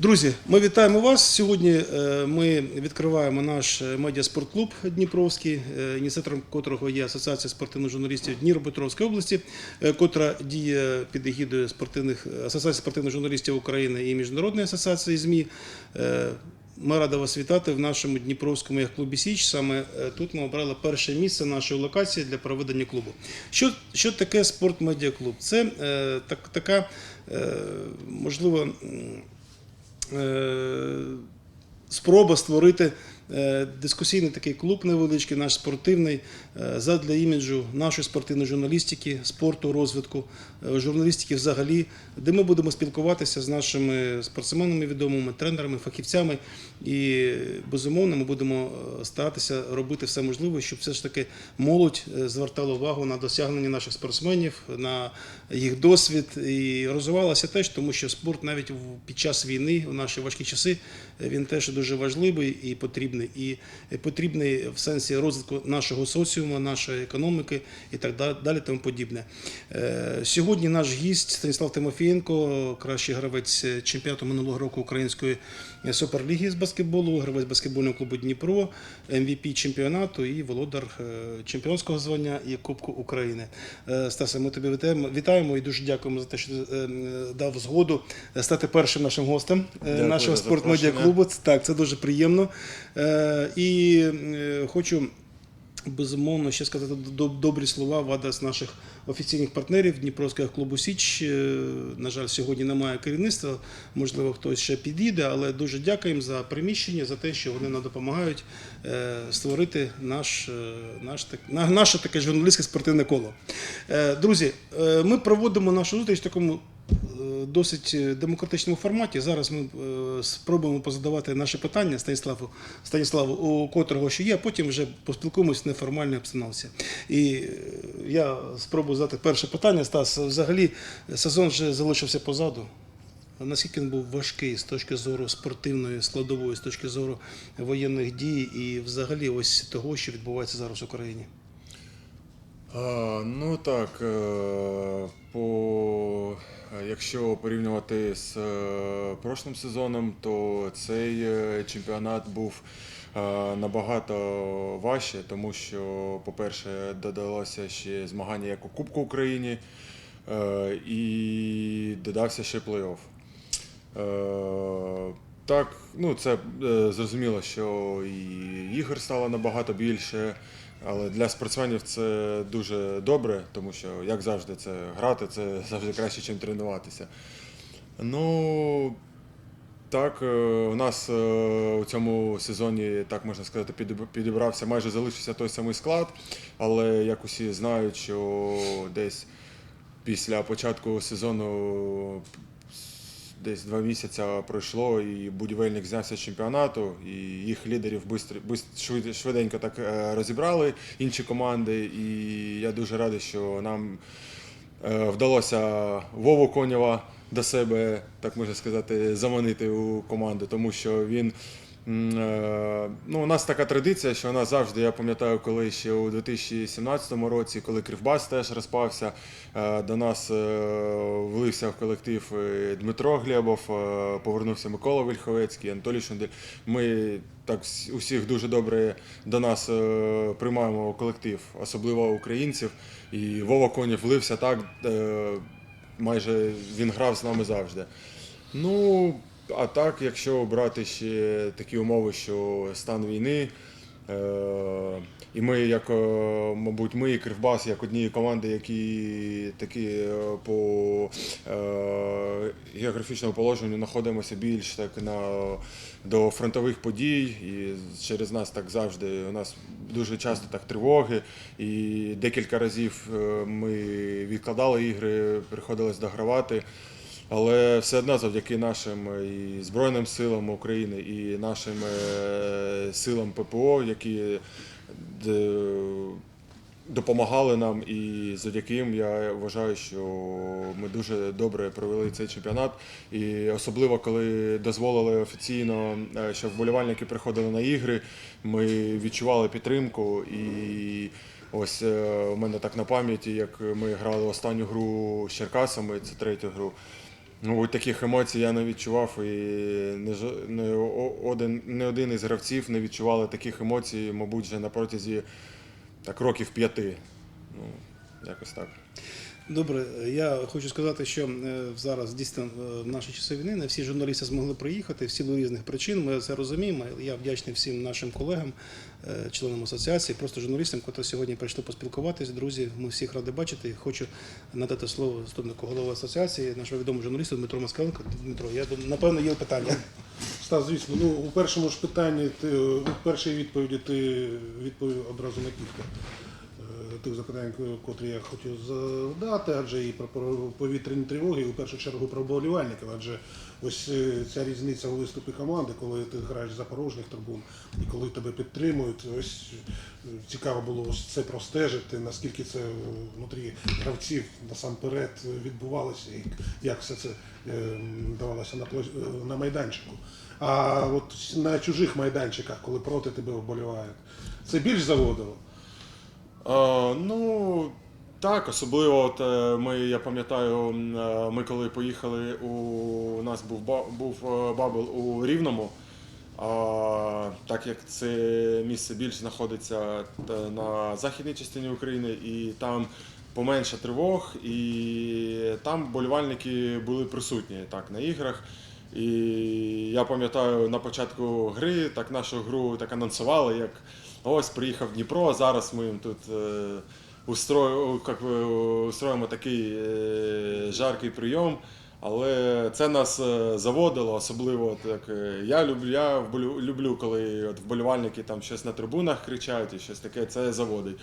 Друзі, ми вітаємо вас. Сьогодні е, ми відкриваємо наш е, медіаспортклуб Дніпровський, е, ініціатором котрого є Асоціація спортивних журналістів Дніпропетровської області, котра діє під егідою спортивних Асоціації спортивних журналістів України і Міжнародної асоціації ЗМІ. Ми раді вас вітати в нашому Дніпровському яхт-клубі Січ. Саме тут ми обрали перше місце нашої локації для проведення клубу. Що, що таке спортмедіаклуб? Це е, так, така, е, можливо, спроба створити е, дискусійний такий клуб невеличкий, наш спортивний, е, задля іміджу нашої спортивної журналістики, спорту, розвитку, е, журналістики взагалі, де ми будемо спілкуватися з нашими спортсменами відомими, тренерами, фахівцями. І безумовно ми будемо е, старатися робити все можливе, щоб все ж таки молодь е, звертала увагу на досягнення наших спортсменів, на їх досвід і розвивалася теж, тому що спорт навіть під час війни, у наші важкі часи, е, він теж дуже важливий і потрібний. І потрібний в сенсі розвитку нашого соціуму, нашої економіки і так далі, тому подібне. Сьогодні наш гість Станіслав Тимофієнко, кращий гравець чемпіонату минулого року Української суперліги з баскетболу, гравець баскетбольного клубу Дніпро, МВП чемпіонату і володар е, чемпіонського звання і Кубку України. Е, Стасе, ми тобі вітаємо, і дуже дякуємо за те, що ти е, дав згоду стати першим нашим гостем Дякую нашого за спортмедіаклубу. Це- Так, це дуже приємно. І хочу. Безумовно, ще сказати добрі слова в адрес наших офіційних партнерів Дніпровського клубу Січ. Е, На жаль, сьогодні немає керівництва. Можливо, хтось ще підійде, але дуже дякуємо за приміщення, за те, що вони нам допомагають е, створити наш, е, наш так- наше таке журналістське спортивне коло. Друзі, ми проводимо нашу зустріч в такому досить е, демократичному форматі. Зараз ми е, спробуємо позадавати наші питання Станіславу, Станіславу, у котрого що є, а потім вже поспілкуємося в неформальній обстановці. І е, я спробую задати перше питання. Стас, взагалі сезон вже залишився позаду. Наскільки він був важкий з точки зору спортивної складової, з точки зору воєнних дій і взагалі ось того, що відбувається зараз в Україні? А, ну так, по, якщо порівнювати з е, прошлим сезоном, то цей е, чемпіонат був е, набагато важче, тому що, по-перше, додалося ще змагання як у Кубку України е, і додався ще плей-офф. Е, Так, ну це е, зрозуміло, що і ігор стало набагато більше, але для спортсменів це дуже добре, тому що, як завжди, це грати це завжди краще, ніж тренуватися. Ну, так, е, у нас е, у цьому сезоні, так можна сказати, підібрався, майже залишився той самий склад, але як усі знають, що десь після початку сезону десь два місяці пройшло, і будівельник знявся з чемпіонату, і їх лідерів швиденько так е, розібрали інші команди. І я дуже радий, що нам е, вдалося Вову Конєва до себе, так можна сказати, заманити у команду, тому що він. Е, Ну, у нас така традиція, що нас завжди, я пам'ятаю, коли ще у 2017 році, коли Кривбас теж розпався, е, до нас е, влився в колектив Дмитро Глебов, повернувся Микола Вільховецький, Анатолій Шундель. Ми так усіх дуже добре до нас приймаємо колектив, особливо українців. І Вова Конєв влився так, майже він грав з нами завжди. Ну, а так, якщо брати ще такі умови, що стан війни, е, і ми, як, е, мабуть, ми і Кривбас, як одні команди, які такі е, по географічному положенню знаходимося більш так на до фронтових подій, і через нас так завжди. У нас дуже часто так тривоги, і декілька разів ми відкладали ігри, приходилось догравати. Але все одно завдяки нашим е, і Збройним силам України і нашим е, силам ППО, які допомагали нам, і завдяки їм я вважаю, що ми дуже добре провели цей чемпіонат. І особливо коли дозволили офіційно, е, щоб вболівальники приходили на ігри, ми відчували підтримку і. Ось е, у мене так на пам'яті, як ми грали останню гру з Черкасами, це третю гру. Ну, таких емоцій я не відчував, і не, не, один, не один із гравців не відчували таких емоцій, мабуть, вже на протязі так, років п'яти. Ну, якось так. Добре, я хочу сказати, що е, зараз дійсно е, в наші часи війни не всі журналісти змогли приїхати в силу різних причин. Ми це розуміємо. Я вдячний всім нашим колегам, членам асоціації, просто журналістам, котрі сьогодні прийшли поспілкуватись. Друзі, ми всіх раді бачити. Хочу надати слово заступнику голови асоціації, нашого відомого журналісту Дмитро Москаленко. Дмитро, я думаю, напевно, є питання. Стас, звісно, ну у першому ж питанні ти у першій відповіді ти відповів одразу на кілька е, тих запитань, котрі я хотів задати, адже і про повітряні тривоги, і у першу чергу про вболівальників, адже ось е, ця різниця у виступі команди, коли ти граєш за порожніх трибун і коли тебе підтримують, ось е, цікаво було ось це простежити, наскільки це внутрі гравців насамперед відбувалося, і як все це е, давалося на майданчику. А от на чужих майданчиках, коли проти тебе вболівають, це більш заводило. А, ну, так, особливо, от, е, ми, я пам'ятаю, е, ми коли поїхали, у, у нас був, був е, бабл у Рівному. А, так як це місце більш знаходиться на західній частині України, і там поменше тривог, і там болівальники були присутні так, на іграх. І я пам'ятаю, на початку гри так нашу гру так анонсували, як ось приїхав Дніпро, зараз ми їм тут е, устрою, як устроїмо такий е, жаркий прийом. Але це нас е, заводило, особливо так. Я люблю, я вболю- люблю, коли от вболівальники там щось на трибунах кричать і щось таке, це заводить.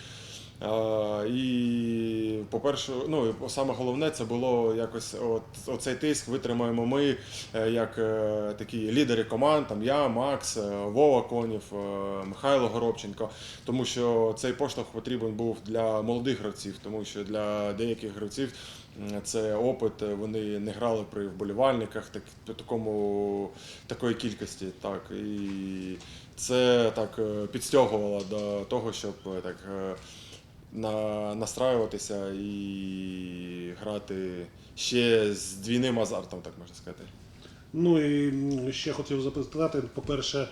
І, по-перше, ну, саме головне це було якось от, оцей тиск витримаємо ми, е, як е, такі лідери команд, там я, Макс, е, Вова Конів, Михайло Горобченко. Тому що цей поштовх потрібен був для молодих гравців, тому що для деяких гравців це опит, вони не грали при вболівальниках так, такому, такої кількості. Так, і це так підстягувало до того, щоб так. На, настраюватися і грати ще з двійним азартом, так можна сказати. Ну і ще хотів запитати, по-перше, е,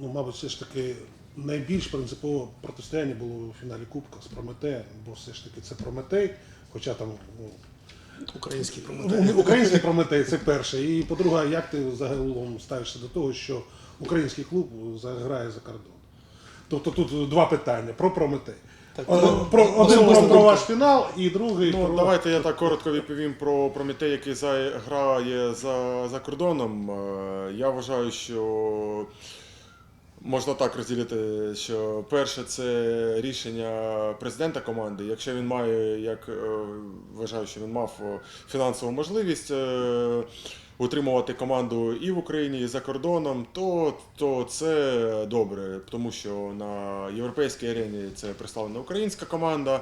ну, мабуть, все ж таки найбільш принципове протистояння було у фіналі Кубка з Прометеєм, бо все ж таки це Прометей, хоча там ну, Український Ну, Український Прометей це перше. І по-друге, як ти загалом ставишся до того, що український клуб заграє за кордон? Тобто тут два питання про Прометей. Так, О, ну, про, один про, про ваш фінал і другий Ну, про. давайте я так коротко відповім про Прометей, який за, грає за, за кордоном. Е, Я вважаю, що можна так розділити, що перше це рішення президента команди. Якщо він має, як е, вважаю, що він мав е, фінансову можливість. Утримувати команду і в Україні, і за кордоном, то, то це добре, тому що на європейській арені це представлена українська команда.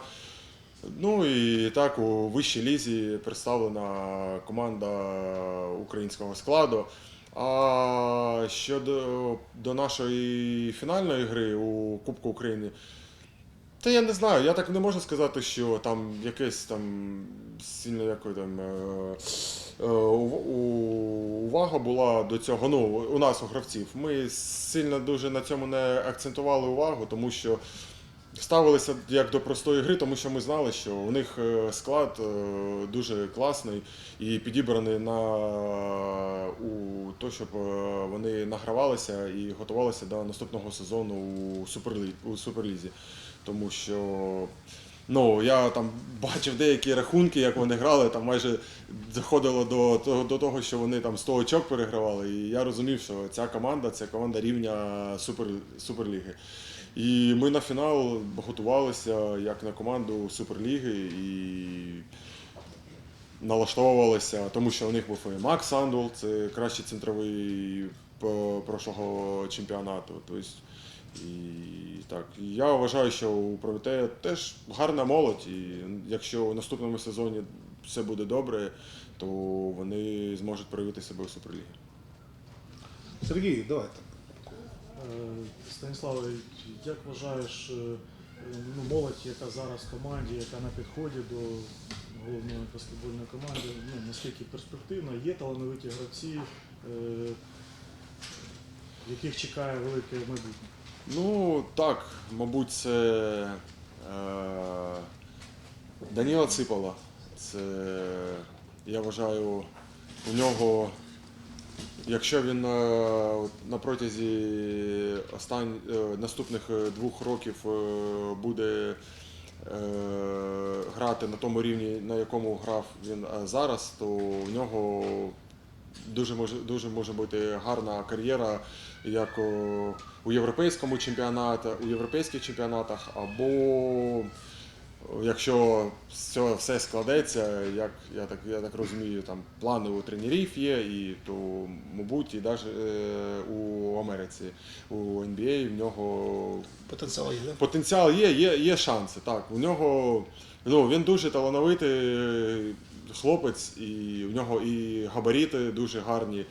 Ну і так у вищій лізі представлена команда українського складу. А щодо до нашої фінальної гри у Кубку України, та я не знаю, я так не можу сказати, що там якесь там сильно якої там е, е, увага була до цього. Ну, у нас, у гравців. Ми сильно дуже на цьому не акцентували увагу, тому що ставилися як до простої гри, тому що ми знали, що у них е, склад е, дуже класний і підібраний на у то, щоб е, вони награвалися і готувалися до наступного сезону у Суперлі, у Суперлізі. Тому що ну, я там бачив деякі рахунки, як вони грали, там майже доходило до до того, що вони там 100 очок перегравали. І я розумів, що ця команда це команда рівня Супер, Суперліги. І ми на фінал готувалися як на команду Суперліги і налаштовувалися, тому що у них був і Макс Сандул, це кращий центровий прошлого чемпіонату. Тобто, і так, я вважаю, що у Прометея теж гарна молодь, і якщо у наступному сезоні все буде добре, то вони зможуть проявити себе у Суперлігі. Сергій, давайте. Е, Станіславе, як вважаєш е, ну, молодь, яка зараз в команді, яка на підході до головної баскетбольної команди. Ну, наскільки перспективно, є талановиті гравці, е, яких чекає велике майбутнє. Ну так, мабуть, це е, Даніла Ципала. Це, я вважаю, у нього, якщо він е, на протязі остань, е, наступних е, двох років е, буде е, грати на тому рівні, на якому грав він е, зараз, то у нього дуже може, дуже може бути гарна кар'єра як у європейському чемпіонаті, у європейських чемпіонатах, або якщо все, складеться, як я так, я так розумію, там плани у тренерів є, і то, мабуть, і навіть е, у Америці, у NBA в нього Потенціал є, потенціал є, є, є шанси. Так, у нього ну, він дуже талановитий хлопець, і у нього і габаріти дуже гарні.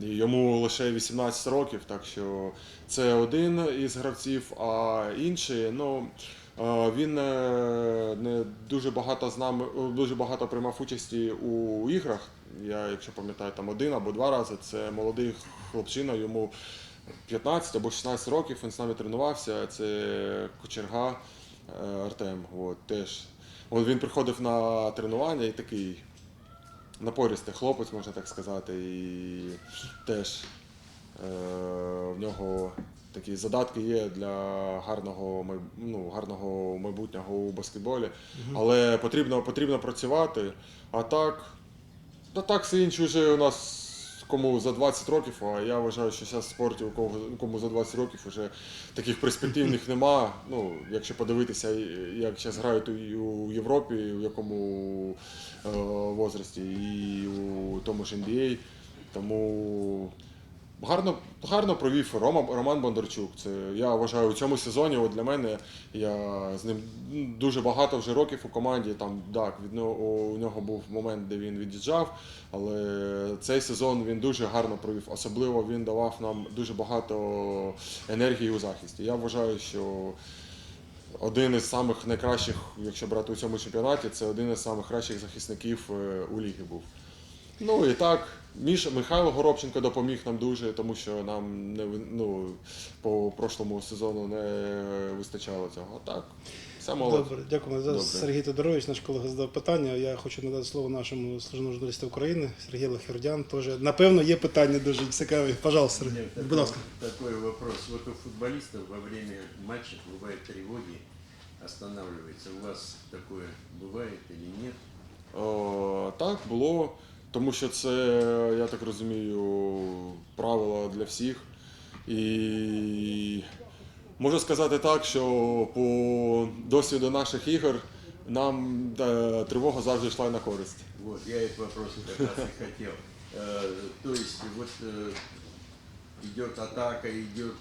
Йому лише 18 років, так що це один із гравців, а інший, ну е, він е, не дуже багато з нами, дуже багато приймав участі у іграх. Я, якщо пам'ятаю, там один або два рази. Це молодий хлопчина, йому 15 або 16 років він з нами тренувався. Це кочерга е, Артем. От, теж. От він приходив на тренування і такий напористий хлопець, можна так сказати. І теж е, в нього такі задатки є для гарного, ну, гарного майбутнього у баскетболі. Але потрібно, потрібно працювати. А так, та так все інше вже у нас кому за 20 років, а я вважаю, що зараз в спорті, у кого кому за 20 років вже таких перспективних нема. Ну, якщо подивитися, як зараз грають і у Європі, у якому е, возрасті, і у тому ж NBA. Тому гарно, гарно провів Рома, Роман Бондарчук. Це я вважаю у цьому сезоні. От для мене я з ним ну, дуже багато вже років у команді. Там так від у нього був момент, де він від'їжджав, але цей сезон він дуже гарно провів. Особливо він давав нам дуже багато енергії у захисті. Я вважаю, що один із самих найкращих, якщо брати у цьому чемпіонаті, це один із самих кращих захисників е, у лігі був. Ну і так, Міша, Михайло Горобченко допоміг нам дуже, тому що нам не ну, по прошлому сезону не вистачало цього. Так, все молодь. Добре, дякуємо. Добре. Сергій Тодорович, наш колега, задав питання. Я хочу надати слово нашому служному журналісту України Сергію Лахердян. Теж, напевно, є питання дуже цікаві. Пожалуйста, Сергій. Будь ласка. такой вопрос. Вот у футболистов во время матча бывают тревоги, останавливается. У вас такое бывает или нет? Е, так, було, тому що це, я так розумію, правило для всіх. І можу сказати так, що по досвіду наших ігор нам е, тривога завжди йшла на користь. Вот, я этот вопрос как раз и хотел. Э, То есть вот э, идет атака, идет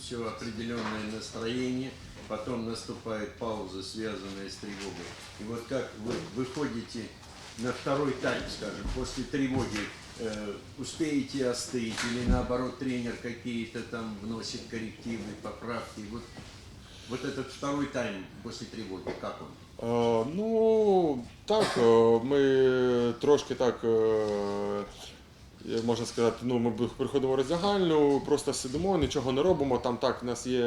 все определенное настроение, потом наступает пауза, связанная с тревогой. И вот как вы выходите на второй тайм, скажем, после тревоги, э, успеете остыть или наоборот тренер какие-то там вносит коррективы, поправки. Вот, вот этот второй тайм после тревоги, как он? Е, ну, так, е, ми трошки так, е, як можна сказати, ну, ми приходимо в роздягальню, просто сидимо, нічого не робимо. Там так, у нас є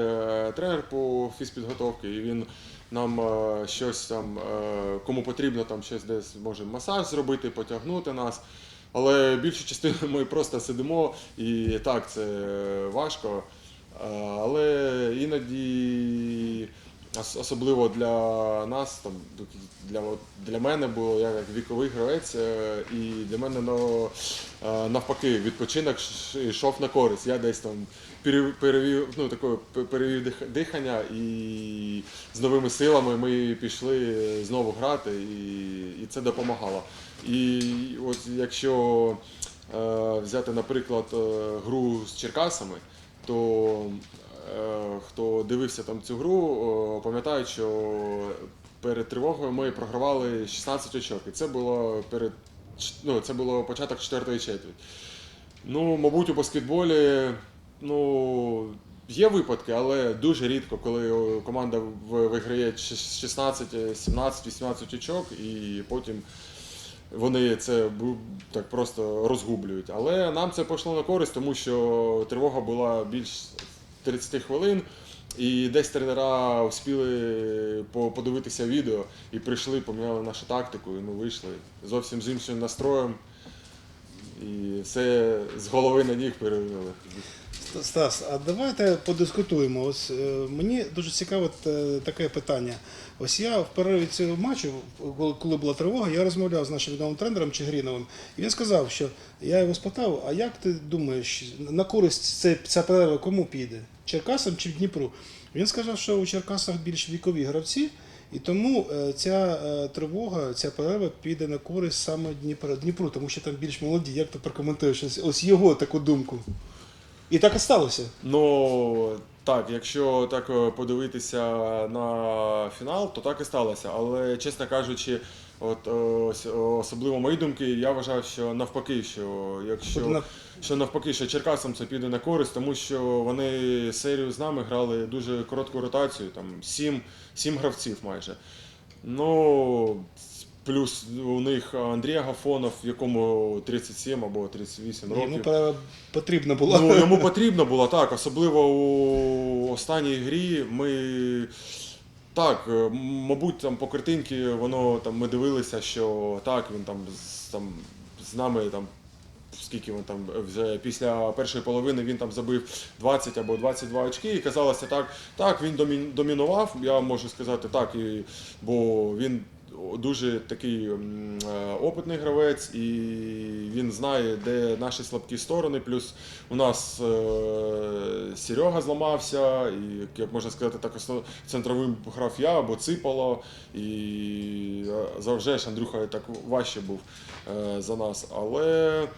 тренер по фізпідготовці, і він нам е, щось там, е, кому потрібно, там щось десь може масаж зробити, потягнути нас. Але більшу частину ми просто сидимо, і так, це важко. Е, Але іноді, особливо для нас, там, для, для мене було я як віковий гравець, і для мене ну, навпаки відпочинок йшов на користь. Я десь там перевів, ну, таке, перевів дихання і з новими силами ми пішли знову грати, і, і це допомагало. І от якщо е, взяти, наприклад, е, гру з Черкасами, то е, хто дивився там цю гру, пам'ятають, що перед тривогою ми програвали 16 очок. І це було перед ну, це було початок четвертої четверть. Ну, мабуть, у баскетболі, ну, Є випадки, але дуже рідко, коли команда виграє 16, е, 17, 18 очок, і потім вони це так просто розгублюють. Але нам це пішло на користь, тому що тривога була більш 30 хвилин. І десь тренера встигли подивитися відео і прийшли, поміняли нашу тактику, і ми вийшли зовсім з іншим настроєм. І все з голови на ніг перевели. Стас, а давайте подискутуємо. Ось е, мені дуже цікаве таке питання. Ось я в перерві цього матчу, коли- була тривога, я розмовляв з нашим відомим тренером Чигріновим, і він сказав, що я його спитав: а як ти думаєш, на користь це, ця перерва кому піде? Черкасам чи Дніпру? Він сказав, що у Черкасах більш вікові гравці, і тому е, ця е, тривога, ця перерва піде на користь саме Дніпру, Дніпру, тому що там більш молоді. Як ти прокоментуєш ось його таку думку? І так і сталося. Ну так, якщо так е, подивитися на фінал, то так і сталося. Але чесно кажучи, от е, ось, е, особливо мої думки, я вважав, що навпаки, що якщо що навпаки, що Черкасам це піде на користь, тому що вони серію з нами грали дуже коротку ротацію, там сім, сім гравців майже. Ну, плюс у них Андрій Агафонов, якому 37 або 38 років. Йому потрібна була. Ну, йому потрібно було так, особливо у останній грі. Ми так, е, мабуть, там по картинці воно там ми дивилися, що так, він там з, там, з нами там. Скільки він там вже після першої половини він там забив 20 або 22 очки, і казалося так, так, він домі- домінував, я можу сказати так, і, бо він дуже такий е, опитний гравець, і він знає, де наші слабкі сторони. Плюс у нас е, Серега зламався, і як можна сказати, так центровим грав я або Ципало, і е, завжди ж Андрюха так важче був за нас. Але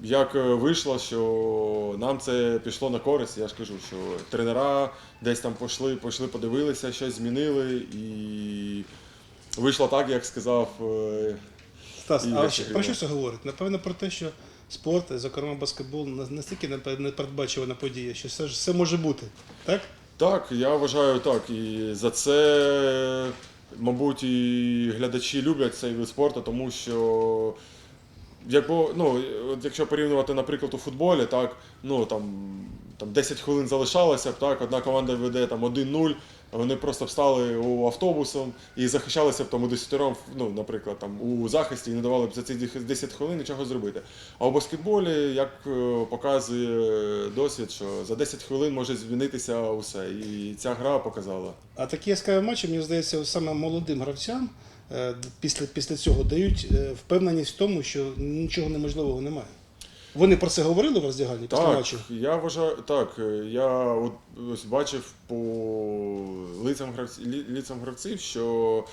як вийшло, що нам це пішло на користь, я ж кажу, що тренера десь там пішли, пішли, подивилися, щось змінили, і вийшло так, як сказав. е, Стас, І а про що це говорить? Напевно, про те, що спорт, зокрема баскетбол, на- настільки непе- непередбачувана подія, що все, ж- все може бути. Так? Так, я вважаю так. І за це, мабуть, і глядачі люблять цей вид спорту, тому що. Якби, ну, от якщо порівнювати, наприклад, у футболі, так, ну там, там 10 хвилин залишалося б, так, одна команда веде там 1-0, вони просто встали у автобусом і захищалися б там у 10 ну, наприклад, там у захисті і не давали б за ці 10 хвилин нічого зробити. А у баскетболі, як е, показує досвід, що за 10 хвилин може змінитися усе. І ця гра показала. А такі яскраві матчі, мені здається, саме молодим гравцям е, після, після цього дають е, впевненість в тому, що нічого неможливого немає. Вони про це говорили в роздягальні після Так, матчу? я вважаю, так, е, я от ось бачив по лицям гравців, лицям гравців, що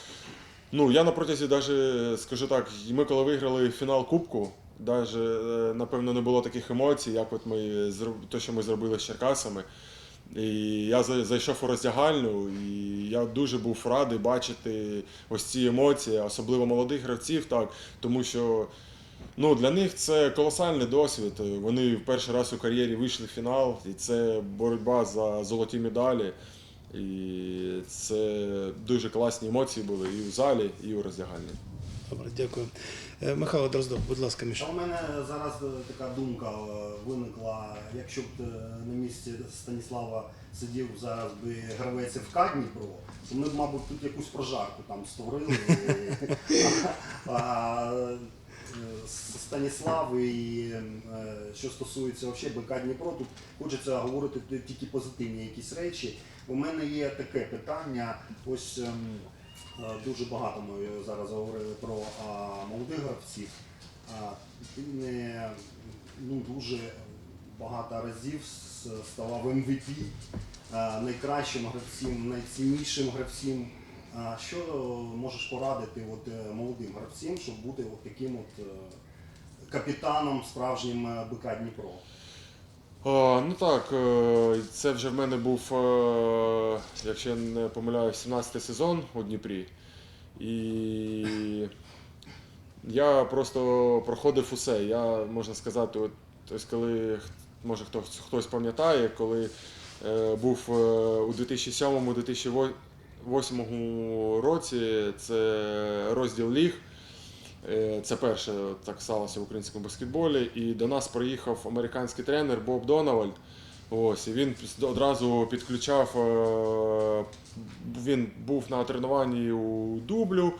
ну, я на протязі даже, скажу так, ми коли виграли фінал Кубку, даже, е, напевно, не було таких емоцій, як от ми те, що ми зробили з Черкасами. І я зайшов у роздягальню, і я дуже був радий бачити ось ці емоції, особливо молодих гравців, так, тому що Ну, для них це колосальний досвід. Вони в перший раз у кар'єрі вийшли в фінал, і це боротьба за золоті медалі. І це дуже класні емоції були і в залі, і у роздягальні. Добре, дякую. Е, Михайло Дроздов, будь ласка, Міша. А у мене зараз е, така думка е, виникла. Якщо б на місці Станіслава сидів зараз би гравець ФК Дніпро, то ми б, мабуть, тут якусь прожарку там створили. Е, і е, що стосується БК Дніпро, тут хочеться говорити тільки позитивні якісь речі. У мене є таке питання. Ось ем, Е, Дуже багато ми зараз говорили про молодих гравців. Не ну, дуже багато разів ставав MVP, найкращим гравцем, найціннішим гравцем. Що можеш порадити от, е, молодим гравцям, щоб бути от таким от, е, капітаном справжнім е, БК Дніпро? О, ну так, е, це вже в мене був, е, якщо я не помиляюсь, 17 сезон у Дніпрі. І я просто проходив усе. Я можна сказати, от ось коли може хтось хтось пам'ятає, коли е, був е, у 2007-2008 році. Це розділ ліг. Е, Це перше так сталося в українському баскетболі. І до нас приїхав американський тренер Боб Донавальд. Ось, і він одразу підключав. е, Він був на тренуванні у дублю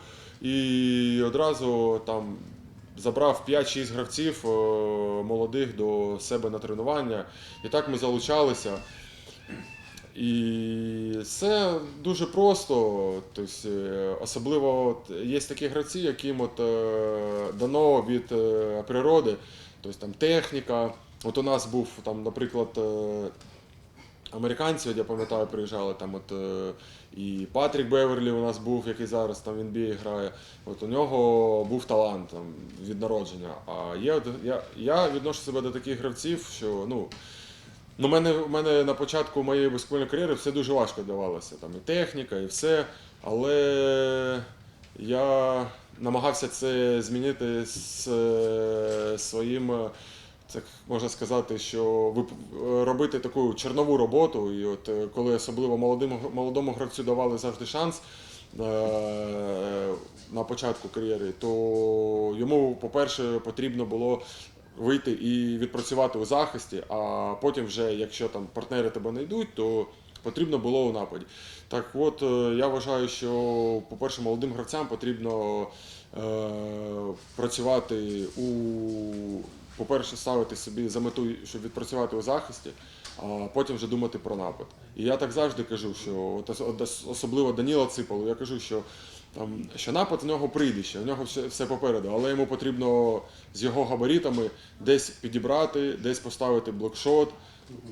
і одразу там забрав 5-6 гравців е, молодих до себе на тренування. І так ми залучалися. І це дуже просто. Тобто, особливо от, є такі гравці, яким от, е, дано від е, природи, тобто там техніка. От у нас був там, наприклад, американці, я пам'ятаю, приїжджали там от і Патрік Беверлі у нас був, який зараз там в NBA грає. От у нього був талант там, від народження. А є, я, я відношу себе до таких гравців, що ну. Ну, мене, мене на початку моєї баскетбольної кар'єри все дуже важко давалося. Там і техніка, і все. Але я намагався це змінити з е, своїм, е, так можна сказати, що вип- робити таку чернову роботу. І от е, коли особливо молодому, молодому гравцю давали завжди шанс. е, На початку кар'єри, то йому, по-перше, потрібно було вийти і відпрацювати у захисті, а потім, вже, якщо там партнери тебе не йдуть, то потрібно було у нападі. Так от е, я вважаю, що, по-перше, молодим гравцям потрібно е, працювати у, по-перше, ставити собі за мету, щоб відпрацювати у захисті, а потім вже думати про напад. І я так завжди кажу, що особливо Даніла Ципалу, я кажу, що там, що напад в нього прийде ще, в нього все, все попереду, але йому потрібно з його габаритами десь підібрати, десь поставити блокшот.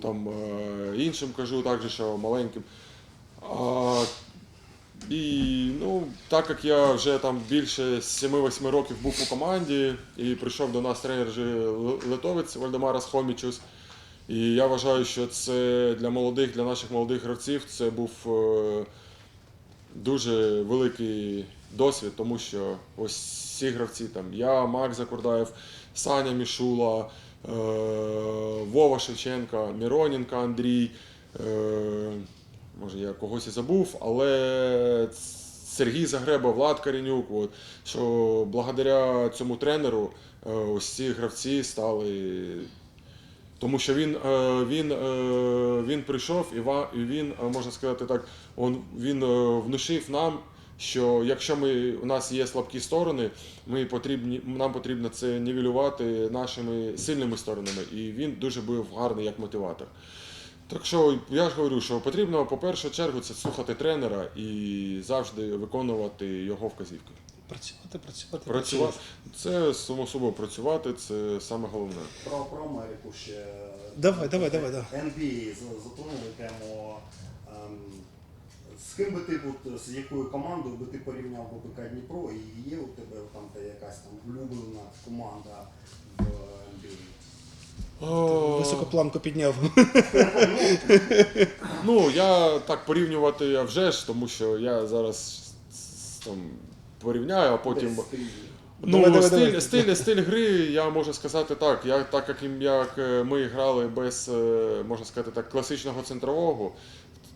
Там, е, іншим кажу також, що маленьким. А, і ну, так як я вже там більше 7-8 років був у команді і прийшов до нас тренер литовець Вальдемарас Хомічус. І я вважаю, що це для молодих, для наших молодих гравців це був е, дуже великий досвід, тому що ось ці гравці там я, Макс Закурдаєв, Саня Мішула, е, Вова Шевченка, Міроненко Андрій. Е, може я когось і забув, але Сергій Загреба, Влад Каренюк, от, що благодаря цьому тренеру е, ось ці гравці стали. Тому що він, е, він, е, він прийшов і він, е, можна сказати так, він внушив нам, що якщо ми, у нас є слабкі сторони, ми потрібні, нам потрібно це нівелювати нашими сильними сторонами. І він дуже був гарний як мотиватор. Так що я ж говорю, що потрібно, по першу чергу, це слухати тренера і завжди виконувати його вказівки. Працювати, працювати, Працювати це само собою працювати, це саме головне. Про, про Америку ще. Давай, давай, давай, да. NBA з- затронули тему. Ем, з ким би ти, от, з якою командою би ти порівняв БПК Дніпро і є у тебе там та якась там улюблена команда в NBA? О, Високу планку підняв. Ну, я так порівнювати а вже ж, тому що я зараз там порівняю, а потім. Ну, Давай, давай, стиль, давай. Стиль, стиль гри, я можу сказати так. Я, так як, як е, ми грали без, е, можна сказати так, класичного центрового,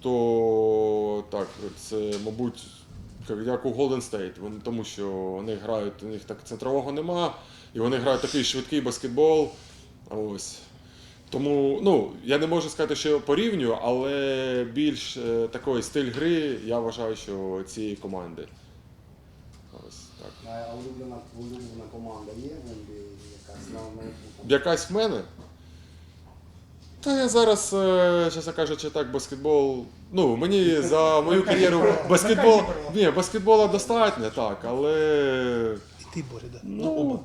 то так, це, мабуть, як- як у Golden State, Вони- тому що вони грають, у них так центрового нема, і вони грають такий швидкий баскетбол. Ось. Тому ну, я не можу сказати, що порівнюю, але більш е, такий стиль гри я вважаю, що цієї команди. Ось так. А а улюблена, улюблена команда є в NBA якась на на? Якась в мене? Та я зараз, е, чесно кажучи, так, баскетбол. Ну, мені за мою кар'єру баскетбол. Ні, баскетбола достатньо, так, але. І ти, Боря, да. Ну,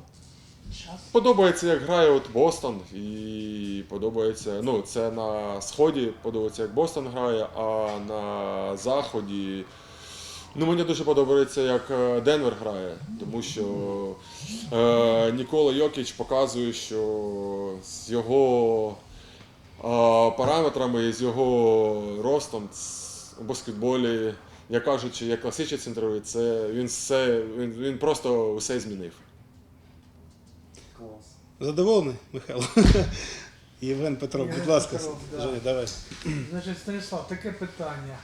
подобається, як грає от Бостон, і подобається. Ну, це на сході подобається, як Бостон грає, а на заході. Ну, мені дуже подобається, як е, Денвер грає, тому що е, Нікола Йокіч показує, що з його е, параметрами, з його ростом у баскетболі, як кажучи, як класичний центровий, це він все, він, він просто все змінив. Клас. Задоволений, Михайло? Євген Петров, будь ласка, Петров, да. Женя, давай. Значить, Станіслав, таке питання.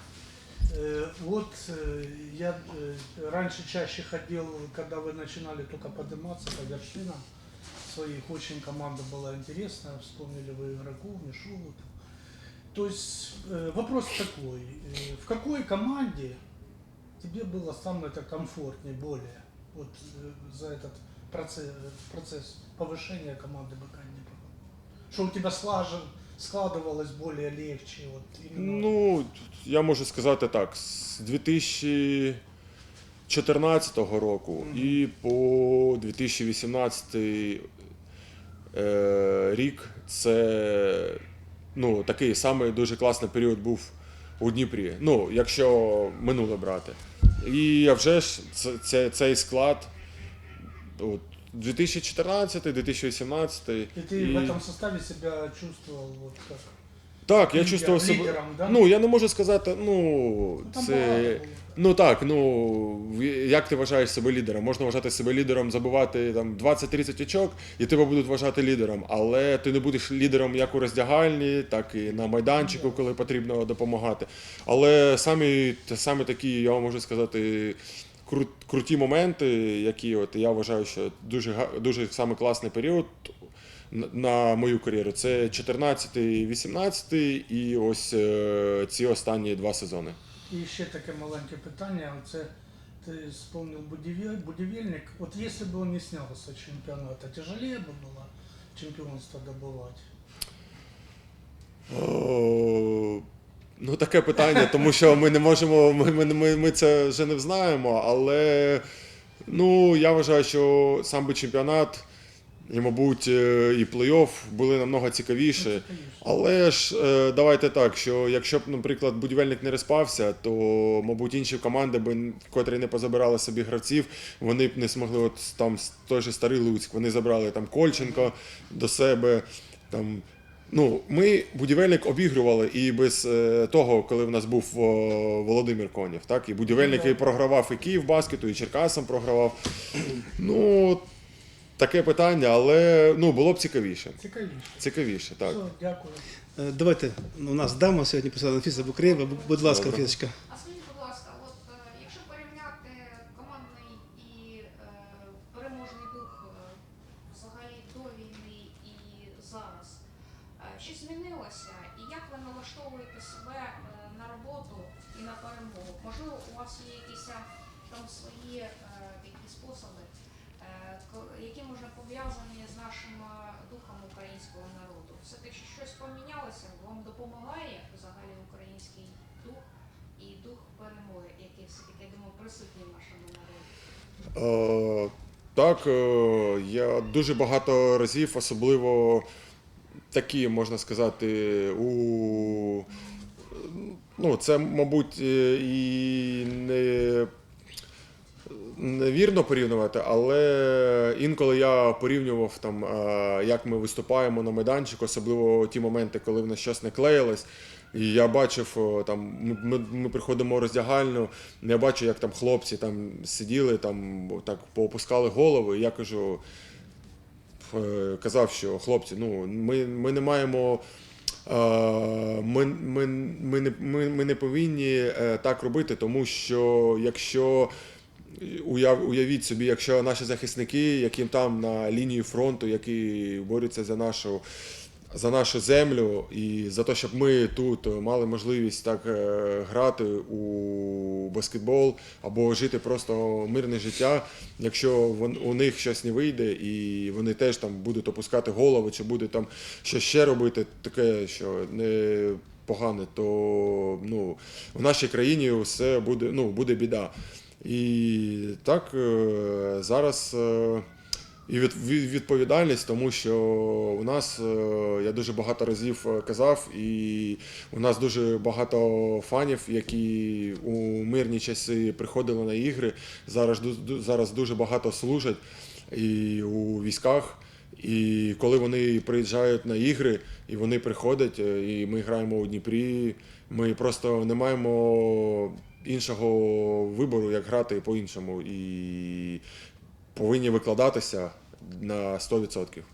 Э, Вот э, я э, раньше чаще ходил, когда вы начинали только подниматься по вершинам своих, очень команда была интересная, вспомнили вы игроков, Мишулу. То есть вопрос такой, в какой команде тебе было самое это комфортнее, более, вот за этот процесс, процесс повышения команды БК Днепр? Что у тебя слажен, складывалось более легче, вот именно Ну, я можу сказати так, з 2014 року і по 2018 е, рік це ну, такий самий дуже класний період був у Дніпрі. Ну, якщо минуле брати. І а вже ж це, це, цей склад от, 2014-2018. И ты в этом составе себя чувствовал вот как? Так, я Лідер- чувствував себе. лідером, да? Ну, я не можу сказати, ну, Там це. багато було. Ну так, ну в- як ти вважаєш себе лідером? Можна вважати себе лідером, забивати там 20-30 очок, і тебе будуть вважати лідером. Але ти не будеш лідером як у роздягальні, так і на майданчику, коли потрібно допомагати. Але самі, самі такі, я вам можу сказати, кру- круті моменти, які от я вважаю, що дуже дуже саме класний період. на- На мою кар'єру це 14-18 і ось е, ці останні два сезони. І ще таке маленьке питання. Оце ти будівель, будівельник. От якщо б він не снявся з чемпіонату, тяжелее б було чемпіонство добувати? Ну, таке питання, тому що ми не можемо, ми, ми, ми, ми це вже не знаємо, але ну, я вважаю, що сам би чемпіонат і, мабуть, е, і плей-офф були намного цікавіші. Але ж е, давайте так, що якщо б, наприклад, будівельник не розпався, то, мабуть, інші команди, би, котрі не позабирали собі гравців, вони б не змогли, от там той же старий Луцьк, вони забрали там Кольченко до себе. Там, ну, ми будівельник обігрували і без е, того, коли в нас був о, Володимир Конєв, так? І будівельник і програвав і Київ баскету, і Черкасом програвав. Ну, таке питання, але ну, було б цікавіше. Цікавіше. Цікавіше, так. Все, дякую. Е, Давайте, ну, у нас дама сьогодні писала Анфіса Букреєва. Бу- Будь ласка, Добре. Анфісочка. А скажіть, будь ласка, от е, якщо порівняти командний і е, переможний дух е, взагалі до війни і зараз, е, що змінилося? І як ви налаштовуєте себе е, на роботу і на перемогу? Можливо, у вас є якісь е, там свої е, такі способи, е, ко- які може пов'язані з нашим е, духом українського народу? Все таки щось помінялося? Вам допомагає взагалі український дух? і дух перемоги, який все-таки, я думаю, присутній в нашому народі. Е, так, е, я дуже багато разів, особливо такі, можна сказати, у. Ну, це, мабуть, е, і не. Невірно порівнювати, але інколи я порівнював там, е, як ми виступаємо на майданчику, особливо ті моменти, коли в нас щось не клеїлось. І я бачив, там, ми, ми, приходимо в роздягальню, я бачу, як там хлопці там сиділи, там так поопускали голови. І я кажу, е, казав, що хлопці, ну ми, ми не маємо. е, Ми, ми, ми, не, ми, ми не повинні е, так робити, тому що якщо уяв, уявіть собі, якщо наші захисники, яким там на лінії фронту, які борються за нашу. За нашу землю і за те, щоб ми тут мали можливість так е, грати у баскетбол або жити просто мирне життя. Якщо у них щось не вийде, і вони теж там будуть опускати голови, чи будуть там щось ще робити, таке, що не погане, то ну, в нашій країні все буде, ну, буде біда. І так е, зараз. І від, від- відповідальність, тому що у нас е, я дуже багато разів е, казав, і у нас дуже багато фанів, які у мирні часи приходили на ігри. Зараз зараз дуже багато служать і у військах. І коли вони приїжджають на ігри, і вони приходять, е, і ми граємо у Дніпрі, ми просто не маємо іншого вибору, як грати по-іншому. І повинні викладатися на 100%. І ще таке